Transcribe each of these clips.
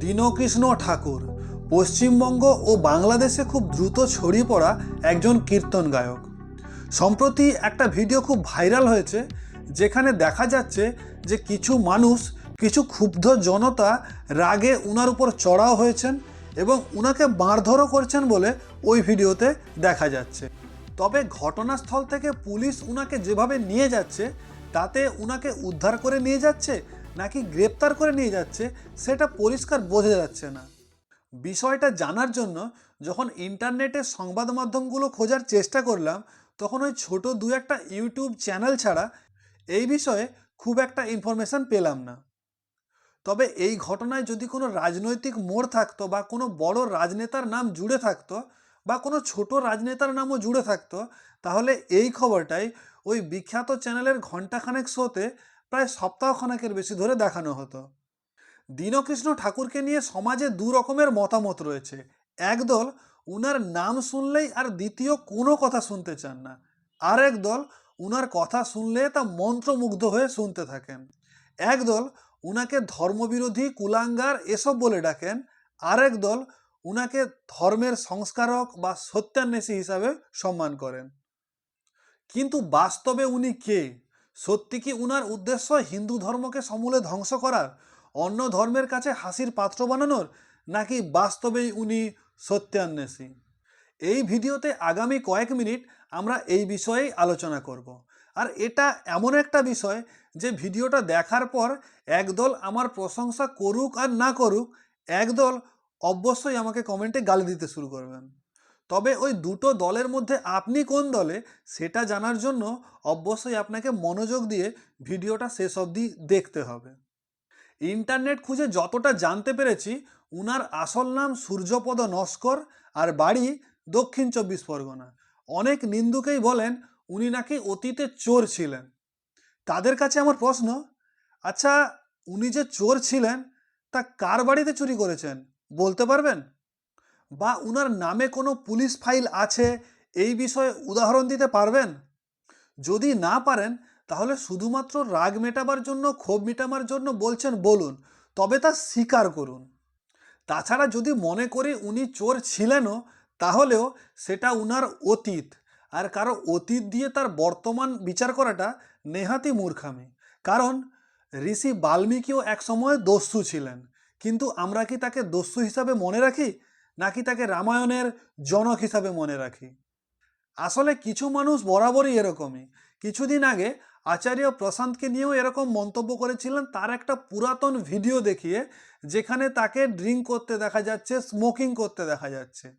দীনকৃষ্ণ ঠাকুর, পশ্চিমবঙ্গ ও বাংলাদেশে খুব দ্রুত ছড়িয়ে পড়া একজন কীর্তন গায়ক। সম্প্রতি একটা ভিডিও খুব ভাইরাল হয়েছে, যেখানে দেখা যাচ্ছে যে কিছু মানুষ, কিছু ক্ষুব্ধ জনতা রাগে উনার উপর চড়াও হয়েছেন এবং উনাকে মারধরও করছেন বলে ওই ভিডিওতে দেখা যাচ্ছে। তবে ঘটনাস্থল থেকে পুলিশ উনাকে যেভাবে নিয়ে যাচ্ছে, তাতে উনাকে উদ্ধার করে নিয়ে যাচ্ছে নাকি গ্রেপ্তার করে নিয়ে যাচ্ছে, সেটা পরিষ্কার বোঝা যাচ্ছে না। বিষয়টা জানার জন্য যখন ইন্টারনেটের সংবাদ মাধ্যমগুলো খোঁজার চেষ্টা করলাম, তখন ওই ছোট দু একটা ইউটিউব চ্যানেল ছাড়া এই বিষয়ে খুব একটা ইনফরমেশান পেলাম না। তবে এই ঘটনায় যদি কোনো রাজনৈতিক মোড় থাকতো বা কোনো বড় রাজনেতার নাম জুড়ে থাকতো বা কোনো ছোট রাজনেতার নামও জুড়ে থাকতো, তাহলে এই খবরটাই ওই বিখ্যাত চ্যানেলের ঘণ্টাখানেক শোতে প্রায় সপ্তাহখানেকের বেশি ধরে দেখানো হতো। দীনকৃষ্ণ ঠাকুরকে নিয়ে সমাজে দু রকমের মতামত রয়েছে। একদল উনার নাম শুনলেই আর দ্বিতীয় কোনো কথা শুনতে চান না। আর দল উনার কথা শুনলে তা মন্ত্রমুগ্ধ হয়ে শুনতে থাকেন। একদল উনাকে ধর্মবিরোধী, কুলাঙ্গার এসব বলে ডাকেন। আরেক দল উনাকে ধর্মের সংস্কারক বা সত্যান্বেষী হিসাবে সম্মান করেন। কিন্তু বাস্তবে উনি কে? সত্যি কি উনার উদ্দেশ্য হিন্দু ধর্মকে সমূলে ধ্বংস করার, অন্য ধর্মের কাছে হাসির পাত্র বানানোর, নাকি বাস্তবেই উনি সত্যান্বেষী? এই ভিডিওতে আগামী কয়েক মিনিট আমরা এই বিষয়েই আলোচনা করব। আর এটা এমন একটা বিষয় যে ভিডিওটা দেখার পর একদল আমার প্রশংসা করুক আর না করুক, একদল অবশ্যই আমাকে কমেন্টে গালি দিতে শুরু করবেন। তবে ওই দুটো দলের মধ্যে আপনি কোন দলে, সেটা জানার জন্য অবশ্যই আপনাকে মনোযোগ দিয়ে ভিডিওটা শেষ অবধি দেখতে হবে। ইন্টারনেট খুঁজে যতটা জানতে পেরেছি, উনার আসল নাম সূর্যপদ নস্কর আর বাড়ি দক্ষিণ চব্বিশ পরগনা। অনেক নিন্দুকেই বলেন উনি নাকি অতীতে চোর ছিলেন। তাদের কাছে আমার প্রশ্ন আচ্ছা উনি যে চোর ছিলেন, তা কার বাড়িতে চুরি করেছেন, বলতে পারবেন? বা উনার নামে কোনো পুলিশ ফাইল আছে এই বিষয়ে উদাহরণ দিতে পারবেন? যদি না পারেন, তাহলে শুধুমাত্র রাগ মেটাবার জন্য, ক্ষোভ মেটাবার জন্য বলছেন বলুন, তবে তা স্বীকার করুন। তাছাড়া যদি মনে করি উনি চোর ছিলেনও, তাহলেও সেটা উনার অতীত। আর কারও অতীত দিয়ে তার বর্তমান বিচার করাটা নেহাতি মূর্খামি। কারণ ঋষি বাল্মীকিও এক সময় দস্যু ছিলেন। কিন্তু আমরা কি তাকে দস্যু হিসাবে মনে রাখি? নাকি তাকে রামায়ণের জনক হিসাবে মনে রাখি? আসলে কিছু মানুষ বরাবরই এরকমই। কিছুদিন আগে আচার্য প্রশান্তকে নিয়েও এরকম মন্তব্য করেছিলেন তার একটা পুরাতন ভিডিও দেখিয়ে, যেখানে তাকে ড্রিঙ্ক করতে দেখা যাচ্ছে, স্মোকিং করতে দেখা যাচ্ছে।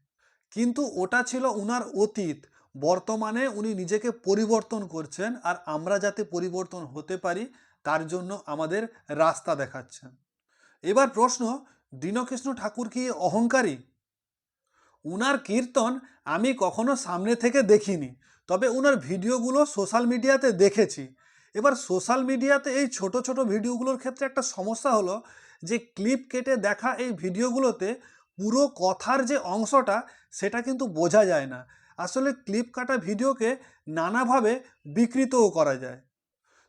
কিন্তু ওটা ছিল উনার অতীত। বর্তমানে উনি নিজেকে পরিবর্তন করছেন আর আমরা যাতে পরিবর্তন হতে পারি, তার জন্য আমাদের রাস্তা দেখাচ্ছেন। এবার প্রশ্ন, দীনকৃষ্ণ ঠাকুর কি অহংকারী? উনার কীর্তন আমি কখনো সামনে থেকে দেখিনি, তবে উনার ভিডিওগুলো সোশ্যাল মিডিয়াতে দেখেছি। এবার সোশ্যাল মিডিয়াতে এই ছোট ছোট ভিডিওগুলোর ক্ষেত্রে একটা সমস্যা হলো যে ক্লিপ কেটে দেখা এই ভিডিওগুলোতে পুরো কথার যে অংশটা সেটা কিন্তু বোঝা যায় না। আসলে ক্লিপ কাটা ভিডিওকে নানাভাবে বিকৃতও করা যায়।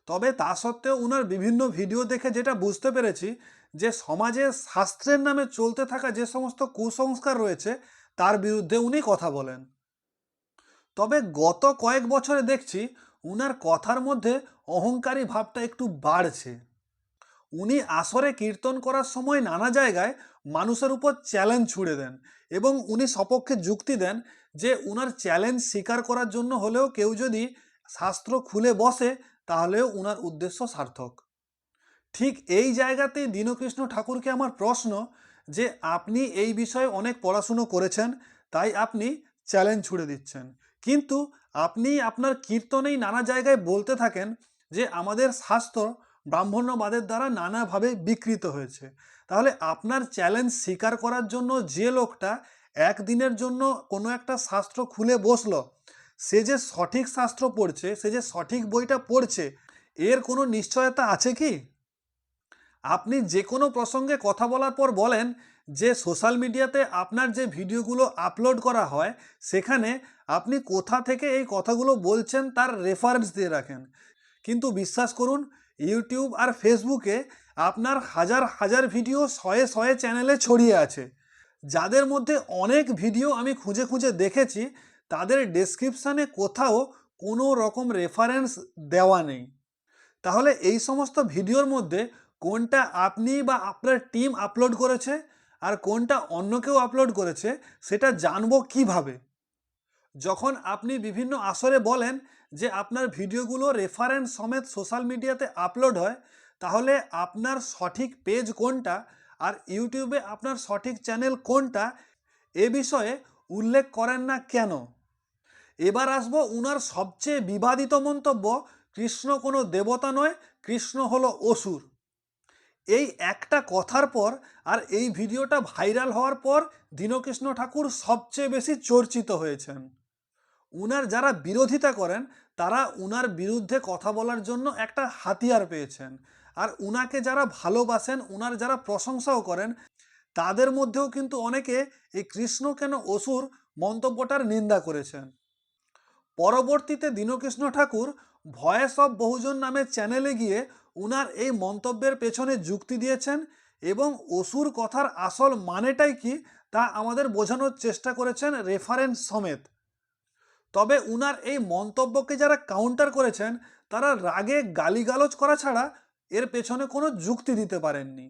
তবে তা সত্ত্বেও ওনার বিভিন্ন ভিডিও দেখে যেটা বুঝতে পেরেছি যে সমাজে শাস্ত্রের নামে চলতে থাকা যে সমস্ত কুসংস্কার রয়েছে তার বিরুদ্ধে উনি কথা বলেন। তবে গত কয়েক বছরে দেখছি উনার কথার মধ্যে অহংকারী ভাবটা একটু বাড়ছে। উনি আসরে কীর্তন করার সময় নানা জায়গায় মানুষের উপর চ্যালেঞ্জ ছুড়ে দেন এবং উনি সপক্ষে যুক্তি দেন যে উনার চ্যালেঞ্জ স্বীকার করার জন্য হলেও কেউ যদি শাস্ত্র খুলে বসে তাহলেও উনার উদ্দেশ্য সার্থক। ঠিক এই জায়গাতেই দীনকৃষ্ণ ঠাকুরকে আমার প্রশ্ন যে আপনি এই বিষয়ে অনেক পড়াশুনো করেছেন, তাই আপনি চ্যালেঞ্জ ছুড়ে দিচ্ছেন। কিন্তু আপনি আপনার কীর্তনেই নানা জায়গায় বলতে থাকেন যে আমাদের শাস্ত্র ব্রাহ্মণ্যবাদের দ্বারা নানাভাবে বিকৃত হয়েছে। তাহলে আপনার চ্যালেঞ্জ স্বীকার করার জন্য যে লোকটা একদিনের জন্য কোনো একটা শাস্ত্র খুলে বসল, সে যে সঠিক শাস্ত্র পড়ছে, সে যে সঠিক বইটা পড়ছে, এর কোনো নিশ্চয়তা আছে কি? আপনি যে কোনো প্রসঙ্গে কথা বলার পর বলেন যে সোশ্যাল মিডিয়াতে আপনার যে ভিডিওগুলো আপলোড করা হয়, সেখানে আপনি কোথা থেকে এই কথাগুলো বলছেন তার রেফারেন্স দিয়ে রাখেন। কিন্তু বিশ্বাস করুন ইউটিউব আর ফেসবুকে আপনার হাজার হাজার ভিডিও শয়ে শয়ে চ্যানেলে ছড়িয়ে আছে। যাদের মধ্যে অনেক ভিডিও আমি খুঁজে খুঁজে দেখেছি, তাদের ডেসক্রিপশানে কোথাও কোনো রকম রেফারেন্স দেওয়া নেই। তাহলে এই সমস্ত ভিডিওর মধ্যে কোনটা আপনি বা আপনার টিম আপলোড করেছে আর কোনটা অন্য কেউ আপলোড করেছে সেটা জানব কীভাবে? যখন আপনি বিভিন্ন আসরে বলেন যে আপনার ভিডিওগুলো রেফারেন্স সমেত সোশ্যাল মিডিয়াতে আপলোড হয়, তাহলে আপনার সঠিক পেজ কোনটা আর ইউটিউবে আপনার সঠিক চ্যানেল কোনটা এ বিষয়ে উল্লেখ করেন না কেন? এবার আসব উনার সবচেয়ে বিবাদিত মন্তব্য, কৃষ্ণ কোনো দেবতা নয়, কৃষ্ণ হলো অসুর। এই একটা কথার পর আর এই ভিডিওটা ভাইরাল হওয়ার পর দীনকৃষ্ণ ঠাকুর সবচেয়ে বেশি চর্চিত হয়েছেন। উনার যারা বিরোধিতা করেন, তারা উনার বিরুদ্ধে কথা বলার জন্য একটা হাতিয়ার পেয়েছেন। আর উনাকে যারা ভালোবাসেন, উনার যারা প্রশংসাও করেন, তাদের মধ্যেও কিন্তু অনেকে এই কৃষ্ণ কেন অসুর মন্তব্যটার নিন্দা করেছেন। পরবর্তীতে দীনকৃষ্ণ ঠাকুর ভয়েস অব বহুজন নামের চ্যানেলে গিয়ে উনার এই মন্তব্যের পেছনে যুক্তি দিয়েছেন এবং অসুর কথার আসল মানেটাই কি তা আমাদের বোঝানোর চেষ্টা করেছেন রেফারেন্স সমেত। তবে উনার এই মন্তব্যকে যারা কাউন্টার করেছেন, তারা রাগে গালিগালজ করা ছাড়া এর পেছনে কোনো যুক্তি দিতে পারেননি।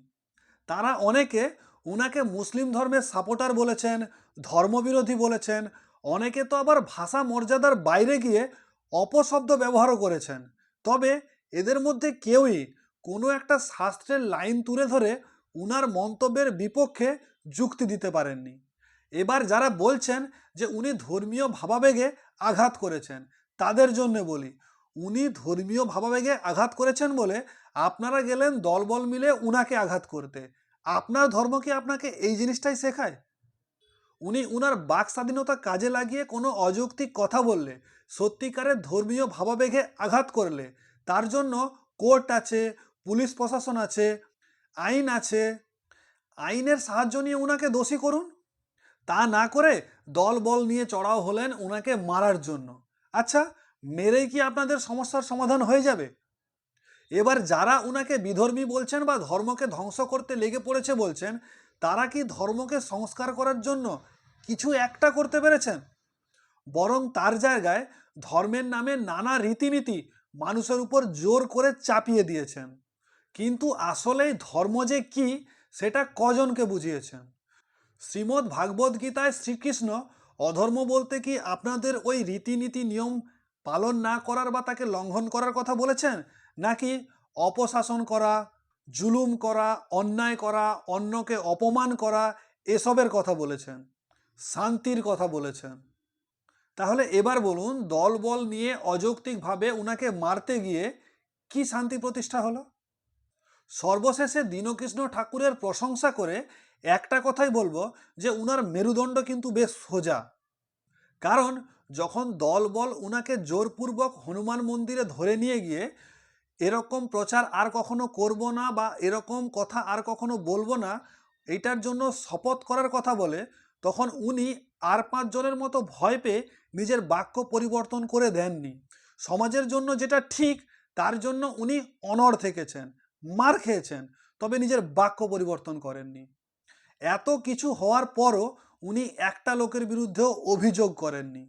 তারা অনেকে উনাকে মুসলিম ধর্মের সাপোর্টার বলেছেন, ধর্মবিরোধী বলেছেন, অনেকে তো আবার ভাষা মর্যাদার বাইরে গিয়ে অপশব্দ ব্যবহারও করেছেন। তবে এদের মধ্যে কেউই কোনো একটা শাস্ত্রের লাইন তুলে ধরে উনার মন্তব্যের বিপক্ষে যুক্তি দিতে পারেননি। এবার যারা বলছেন যে উনি ধর্মীয় ভাবাবেগে আঘাত করেছেন, তাদের জন্য বলি, উনি ধর্মীয় ভাবাবেগে আঘাত করেছেন বলে আপনারা গেলেন দলবল মিলে উনাকে আঘাত করতে। আপনার ধর্ম কি আপনাকে এই জিনিসটাই শেখায়? উনি উনার বাক স্বাধীনতা কাজে লাগিয়ে কোনো অযৌক্তিক কথা বললে, সত্যিকারের ধর্মীয় ভাবাবেগে আঘাত করলে, তার জন্য কোর্ট আছে, পুলিশ প্রশাসন আছে, আইন আছে, আইনের সাহায্য নিয়ে উনাকে দোষী করুন? তা না করে দল বল নিয়ে চড়াও হলেন উনাকে মারার জন্য। আচ্ছা মেরেই কি আপনাদের সমস্যার সমাধান হয়ে যাবে? এবার যারা উনাকে বিধর্মী বলছেন বা ধর্মকে ধ্বংস করতে লেগে পড়েছে বলছেন তারা কি ধর্মকে সংস্কার করার জন্য কিছু একটা করতে পেরেছেন? বরং তার জায়গায় ধর্মের নামে নানা রীতিনীতি মানুষের উপর জোর করে চাপিয়ে দিয়েছেন। কিন্তু আসলেই ধর্ম যে কি, সেটা কজনকে বুঝিয়েছেন? শ্রীমদ্ ভাগবত গীতায় শ্রীকৃষ্ণ অধর্ম বলতে কি আপনাদের ওই রীতিনীতি নিয়ম পালন না করার বা তাকে লঙ্ঘন করার কথা বলেছেন? নাকি অপশাসন করা জুলুম করা, অন্যায় করা, অন্যকে অপমান করা, এসবের কথা বলেছেন, শান্তির কথা বলেছেন। তাহলে এবার বলুন, দলবল নিয়ে অযৌক্তিকভাবে উনাকে মারতে গিয়ে কি শান্তি প্রতিষ্ঠা হলো? সর্বশেষে দীনকৃষ্ণ ঠাকুরের প্রশংসা করে একটা কথাই বলব যে, উনার মেরুদণ্ড কিন্তু বেশ সোজা। কারণ যখন দলবল উনাকে জোরপূর্বক হনুমান মন্দিরে ধরে নিয়ে গিয়ে এরকম প্রচার আর কখনো করব না বা এরকম কথা আর কখনো বলব না এইটার জন্য শপথ করার কথা বলে, তখন উনি আর পাঁচজনের মতো ভয় পেয়ে নিজের বাক্য পরিবর্তন করে দেননি। সমাজের জন্য যেটা ঠিক, তার জন্য উনি অনড় থেকেছেন, মার খেয়েছেন, তবে নিজের বাক্য পরিবর্তন করেননি। এত কিছু হওয়ার পরও উনি একটা লোকের বিরুদ্ধেও অভিযোগ করেননি।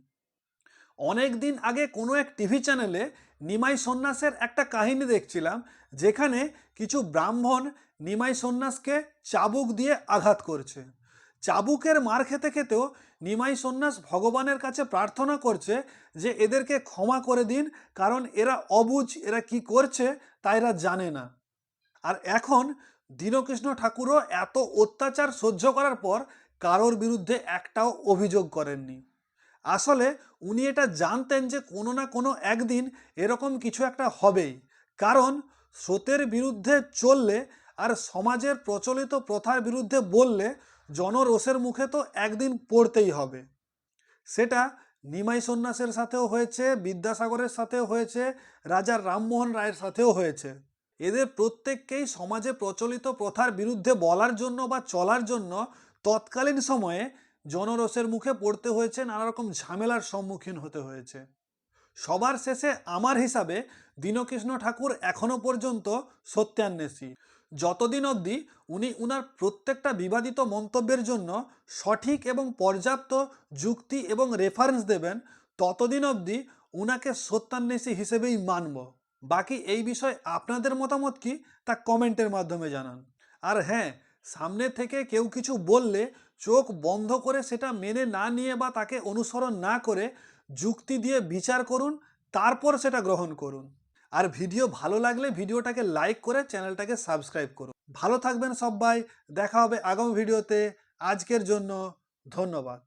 অনেক দিন আগে কোনো এক টিভি চ্যানেলে নিমাই সন্ন্যাসের একটা কাহিনী দেখছিলাম, যেখানে কিছু ব্রাহ্মণ নিমাই সন্ন্যাসকে চাবুক দিয়ে আঘাত করছে। চাবুকের মার খেতে খেতেও নিমাই সন্ন্যাস ভগবানের কাছে প্রার্থনা করছে যে এদেরকে ক্ষমা করে দিন, কারণ এরা অবুঝ এরা কি করছে তা এরা জানে না। আর এখন দীনকৃষ্ণ ঠাকুরও এত অত্যাচার সহ্য করার পর কারোর বিরুদ্ধে একটাও অভিযোগ করেননি। আসলে উনি এটা জানতেন যে কোনো না কোনো একদিন এরকম কিছু একটা হবেই। কারণ স্রোতের বিরুদ্ধে চললে আর সমাজের প্রচলিত প্রথার বিরুদ্ধে বললে জনরোষের মুখে তো একদিন পড়তেই হবে। সেটা নিমাই সন্ন্যাসের সাথেও হয়েছে, বিদ্যাসাগরের সাথেও হয়েছে, রাজা রামমোহন রায়ের সাথেও হয়েছে। এদের প্রত্যেককেই সমাজে প্রচলিত প্রথার বিরুদ্ধে বলার জন্য বা চলার জন্য তৎকালীন সময়ে জনরসের মুখে পড়তে হয়েছে নানা রকম ঝামেলার সম্মুখীন হতে হয়েছে। সবার শেষে আমার হিসাবে দীনকৃষ্ণ ঠাকুর এখনও পর্যন্ত সত্যান্বেষী। যতদিন অবধি উনি উনার প্রত্যেকটা বিবাদিত মন্তব্যের জন্য সঠিক এবং পর্যাপ্ত যুক্তি এবং রেফারেন্স দেবেন, ততদিন অবধি উনাকে সত্যান্বেষী হিসেবেই মানব। বাকি এই বিষয়ে আপনাদের মতামত কি তা কমেন্টের মাধ্যমে জানান। আর হ্যাঁ সামনে থেকে কেউ কিছু বললে চোখ বন্ধ করে সেটা মেনে না নিয়ে বা তাকে অনুসরণ না করে যুক্তি দিয়ে বিচার করুন, তারপর সেটা গ্রহণ করুন। আর ভিডিও ভালো লাগলে ভিডিওটাকে লাইক করে চ্যানেলটাকে সাবস্ক্রাইব করুন। ভালো থাকবেন সবাই, দেখা হবে আগামী ভিডিওতে। আজকের জন্য ধন্যবাদ।